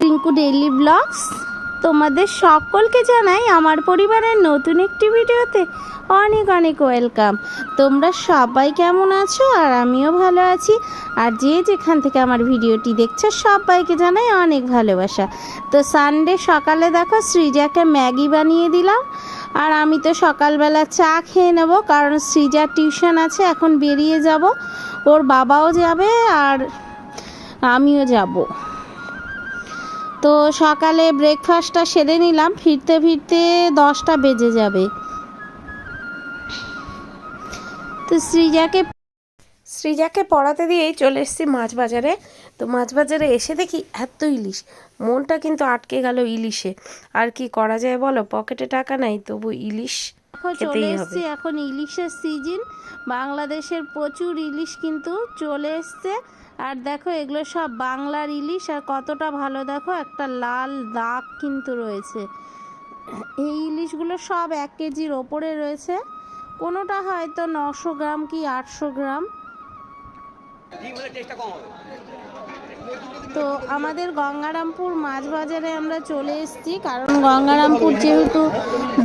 আমি daily blogs তোমাদের সকলকে জানাই আমার পরিবারের নতুন একটি ভিডিওতে অনেক অনেক ওয়েলকাম। তোমরা সবাই কেমন আছো? আর আমিও ভালো আছি। আর যে যেখান থেকে আমার ভিডিওটি দেখছ, সবাইকে জানাই অনেক ভালোবাসা। তো সানডে সকালে দেখো সৃজাকে ম্যাগি বানিয়ে দিলাম। আর আমি তো সকালবেলা চা খেয়ে নেব, কারণ সৃজার টিউশন আছে, এখন বেরিয়ে যাব। ওর বাবাও যাবে আর আমিও যাব। তো সকালে ব্রেকফাস্টটা সেরে নিলাম। ফিরতে ফিরতে দশটা বেজে যাবে। তো সৃজাকে সৃজাকে পড়াতে দিয়েই চলে এসেছি মাছ বাজারে তো মাছ বাজারে এসে দেখি এত ইলিশ। মনটা কিন্তু আটকে গেল ইলিশে। আর কি করা যায় বলো? পকেটে টাকা নাই তবু ইলিশ চলে এসছি এখন ইলিশের সিজন। বাংলাদেশের প্রচুর ইলিশ কিন্তু চলে এসছে। আর দেখো এগুলো সব বাংলার ইলিশ। আর কতটা ভালো দেখো একটা লাল দাগ কিন্তু রয়েছে। এই ইলিশগুলো সব এক কেজির ওপরে রয়েছে। কোনোটা হয়তো নশো গ্রাম কি আটশো গ্রাম? তো আমাদের গঙ্গারামপুর মাছ বাজারে আমরা চলে এসেছি, কারণ গঙ্গারামপুর যেহেতু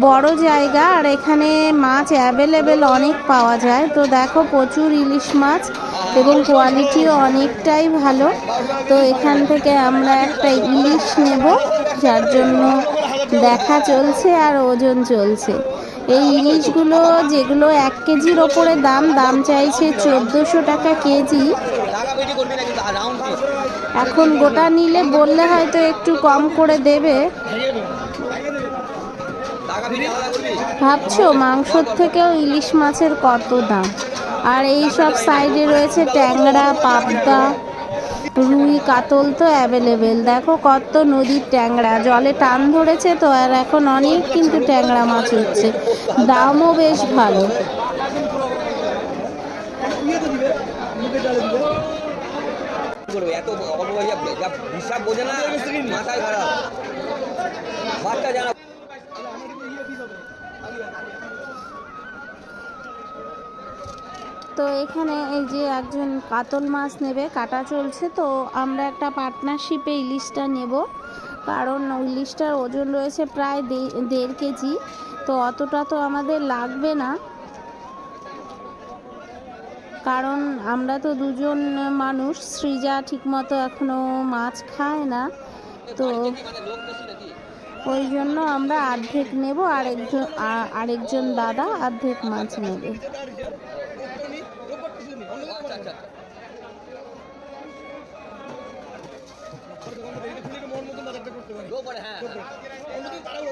বড় জায়গা আর এখানে মাছ অ্যাভেলেবেল অনেক পাওয়া যায়। তো দেখো প্রচুর ইলিশ মাছ এবং কোয়ালিটিও অনেকটাই ভালো। তো এখান থেকে আমরা একটা ইলিশ নেব, যার জন্য দেখা চলছে আর ওজন চলছে। এই ইলিশগুলো যেগুলো এক কেজির ওপরে দাম দাম চাইছে চোদ্দোশো টাকা কেজি। এখন গোটা নিলে বললে হয়তো একটু কম করে দেবে। ভাবছ মাংসর থেকেও ইলিশ মাছের কত দাম? আর এই সব সাইডে রয়েছে ট্যাংরা, পাবদা। রুই কাতল তো অ্যাভেলেবেল দেখো কত নদীর ট্যাংরা, জলে টান ধরেছে তো, আর এখন অনেক কিন্তু ট্যাংরা মাছ হচ্ছে। দামও বেশ ভালো। এত হিসাব বোঝে না, মাথায় খারাপ। বাচ্চা জানা তো এখানে এই যে একজন কাতল মাছ নেবে, কাটা চলছে। তো আমরা একটা পার্টনারশিপে ইলিশটা নেব। কারণ ইলিশটার ওজন রয়েছে প্রায় দেড় কেজি। তো অতটা তো আমাদের লাগবে না। কারণ আমরা তো দুজন মানুষ সৃজা ঠিকমতো এখনও মাছ খায় না। তো ওই জন্য আমরা অর্ধেক নেব, আরেকজন আরেকজন দাদা অর্ধেক মাছ নেবে আমি বলছি কি তোমার দাদা বেটি একসাথে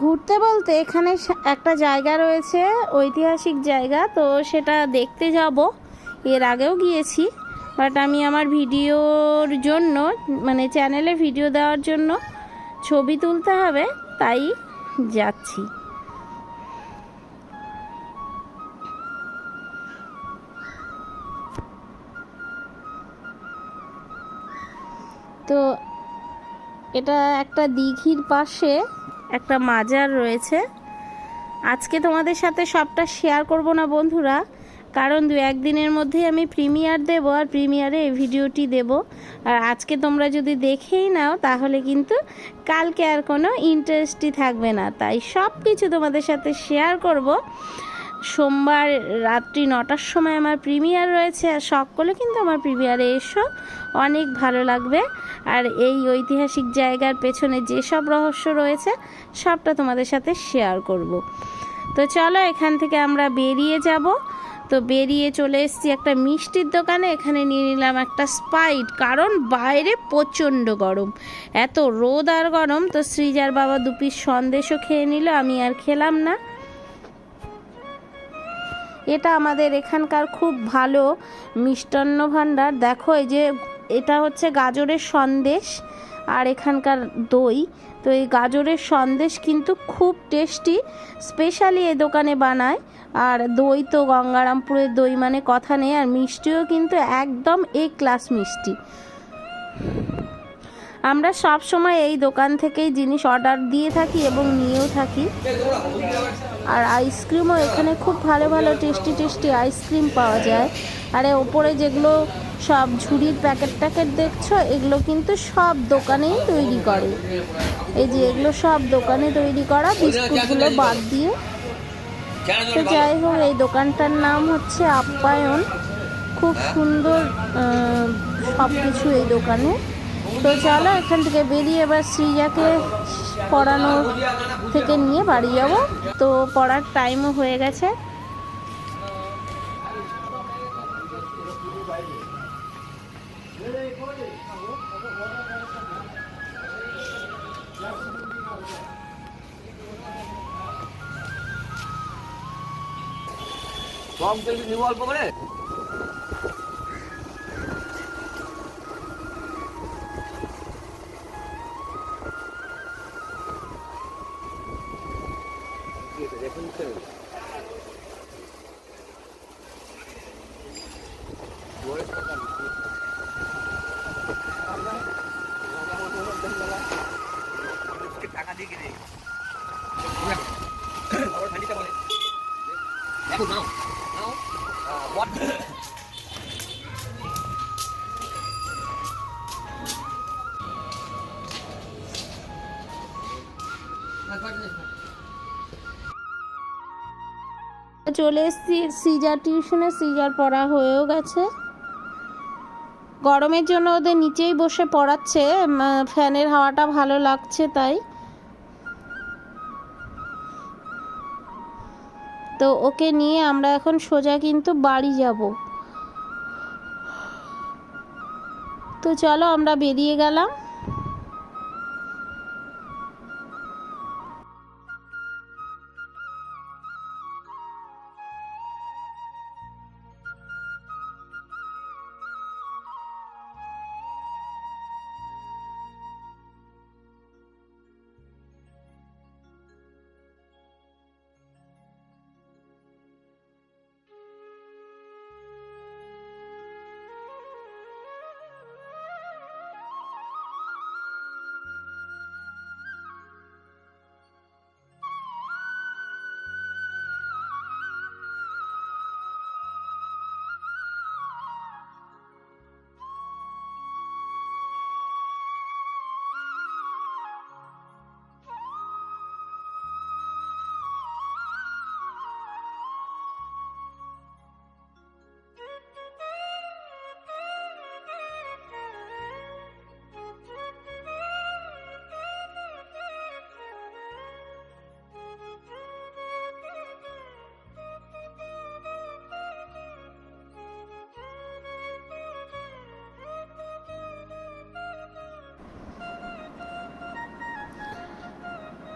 ঘুরতে বলতে এখানে একটা জায়গা রয়েছে, ঐতিহাসিক জায়গা, তো সেটা দেখতে যাব। এর আগেও গিয়েছি বাট আমি আমার ভিডিওর জন্য মানে চ্যানেলে ভিডিও দেওয়ার জন্য ছবি তুলতে হবে, তাই যাচ্ছি। তো এটা একটা দিঘির পাশে একটা মাজার রয়েছে। আজকে তোমাদের সাথে সবটা শেয়ার করব না বন্ধুরা, কারণ দু একদিনের মধ্যেই আমি প্রিমিয়ার দেব আর প্রিমিয়ারে এই ভিডিওটি দেব। আর আজকে তোমরা যদি দেখেই নাও, তাহলে কিন্তু কালকে আর কোনো ইন্টারেস্টই থাকবে না। তাই সব কিছু তোমাদের সাথে শেয়ার করব। সোমবার রাত্রি নটার সময় আমার প্রিমিয়ার রয়েছে, আর সকলে কিন্তু আমার প্রিমিয়ারে এসো। অনেক ভালো লাগবে। আর এই ঐতিহাসিক জায়গার পেছনে যেসব রহস্য রয়েছে, সবটা তোমাদের সাথে শেয়ার করব। তো চলো, এখান থেকে আমরা বেরিয়ে যাব। তো বেরিয়ে চলে এসেছি একটা মিষ্টির দোকানে। এখানে নিয়ে নিলাম একটা স্পাইট কারণ বাইরে প্রচণ্ড গরম। এত রোদ আর গরম, তো সৃজার বাবা দু পিস সন্দেশও খেয়ে নিল, আমি আর খেলাম না। এটা আমাদের এখানকার খুব ভালো মিষ্টান্ন ভাণ্ডার। দেখো, এই যে এটা হচ্ছে গাজরের সন্দেশ আর এখানকার দই। তো এই গাজরের সন্দেশ কিন্তু খুব টেস্টি, স্পেশালি এই দোকানে বানায়। আর দই তো গঙ্গারামপুরের দই মানে কথা নেই, আর মিষ্টিও কিন্তু একদম এ ক্লাস মিষ্টি। আমরা সব সময় এই দোকান থেকেই জিনিস অর্ডার দিয়ে থাকি এবং নিয়েও থাকি। আর আইসক্রিমও এখানে খুব ভালো ভালো টেস্টি টেস্টি আইসক্রিম পাওয়া যায়। আর ওপরে যেগুলো সব ঝুড়ির প্যাকেট ট্যাকেট দেখছ, এগুলো কিন্তু সব দোকানেই তৈরি করে। এই যে এগুলো সব দোকানে তৈরি করা, বিস্কুটগুলো বাদ দিয়ে। তো যাই হোক, এই দোকানটার নাম হচ্ছে আপ্যায়ন। খুব সুন্দর সব কিছু এই দোকানে। তো চলো এখান থেকে বেরিয়ে এবার শ্রীজাকে পড়ানোর থেকে নিয়ে বাড়ি যাব। তো পড়ার টাইমও হয়ে গেছে। কম তেল নিব অল্প করে? দেখো নাও নাও চলে এসেছি সিজার টিউশনে, সিজার পড়া হয়েও গেছে। গরমের জন্য ওদের নিচেই বসে পড়াচ্ছে ফ্যানের হাওয়াটা ভালো লাগছে তাই। তো ওকে নিয়ে আমরা এখন সোজা কিন্তু বাড়ি যাব। তো চলো আমরা বেরিয়ে গেলাম।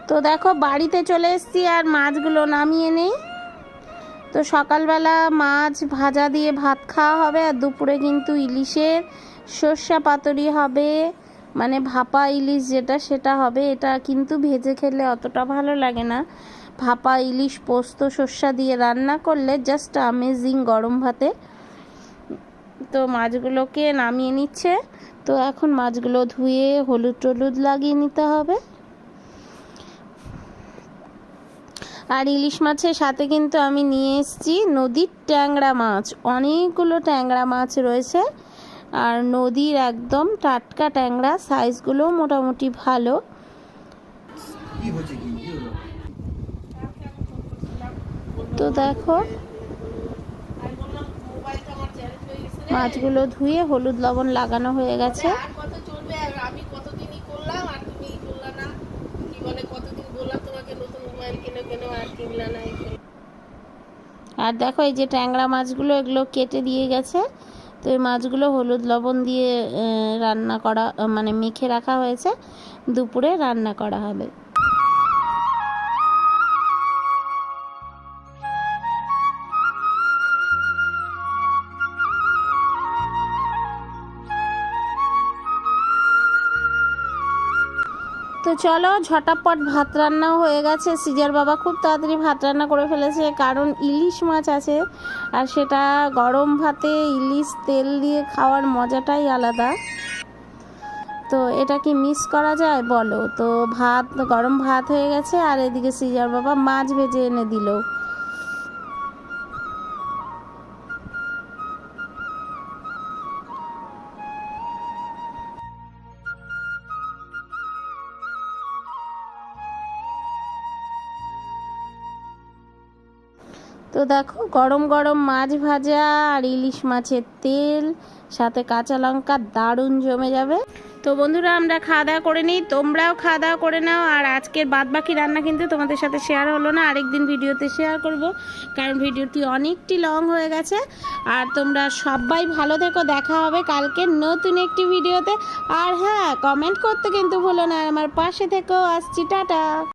তো দেখো, বাড়িতে চলে এসেছি আর মাছগুলো নামিয়ে নেই। তো সকালবেলা মাছ ভাজা দিয়ে ভাত খাওয়া হবে আর দুপুরে কিন্তু ইলিশের সর্ষা পাতুরি হবে। মানে ভাপা ইলিশ যেটা, সেটা হবে। এটা কিন্তু ভেজে খেলে অতটা ভালো লাগে না। ভাপা ইলিশ পোস্ত সর্ষা দিয়ে রান্না করলে জাস্ট আমেজিং গরম ভাতে। তো মাছগুলোকে নামিয়ে নিচ্ছে। তো এখন মাছগুলো ধুয়ে হলুদ টলুদ লাগিয়ে নিতে হবে। আর ইলিশ মাছের সাথে কিন্তু আমি নিয়ে এসেছি নদীর ট্যাংরা মাছ। অনেকগুলো ট্যাংরা মাছ রয়েছে। আর নদীর একদম টাটকা ট্যাংরা সাইজগুলো মোটামুটি ভালো। তো দেখো মাছগুলো ধুয়ে হলুদ লবণ লাগানো হয়ে গেছে আর কত চলবে আর আমি কতদিনই করলাম আর তুমি করলা না কি বলে কতদিন বললাম তোমাকে নতুন মোবাইল কিনে কেন আর কিনলা না এই করলা। আর দেখো এই যে ট্যাংরা মাছগুলো, এগুলো কেটে দিয়ে গেছে। তো এই মাছগুলো হলুদ লবণ দিয়ে রান্না করা মানে মেখে রাখা হয়েছে। দুপুরে রান্না করা হবে। তো চলো, ঝটাপট ভাত রান্নাও হয়ে গেছে। সিজার বাবা খুব তাড়াতাড়ি ভাত রান্না করে ফেলেছে, কারণ ইলিশ মাছ আছে। আর সেটা গরম ভাতে ইলিশ তেল দিয়ে খাওয়ার মজাটাই আলাদা। তো এটা কি মিস করা যায়? বলো। তো ভাত, গরম ভাত হয়ে গেছে, আর এদিকে সিজার বাবা মাছ ভেজে এনে দিল। তো দেখো, গরম গরম মাছ ভাজা আর ইলিশ মাছের তেল, সাথে কাঁচা লঙ্কা দারুণ জমে যাবে। তো বন্ধুরা, আমরা খাওয়া দাওয়া করে নিই। তোমরাও খাওয়া দাওয়া করে নাও। আর আজকের বাদ বাকি রান্না কিন্তু তোমাদের সাথে শেয়ার হলো না। আরেকদিন ভিডিওতে শেয়ার করব, কারণ ভিডিওটি অনেকটি লং হয়ে গেছে। আর তোমরা সবাই ভালো থেকো। দেখা হবে কালকে নতুন একটি ভিডিওতে। আর হ্যাঁ কমেন্ট করতে কিন্তু ভুলো না। আমার পাশে থেকো। আসছি, টাটা।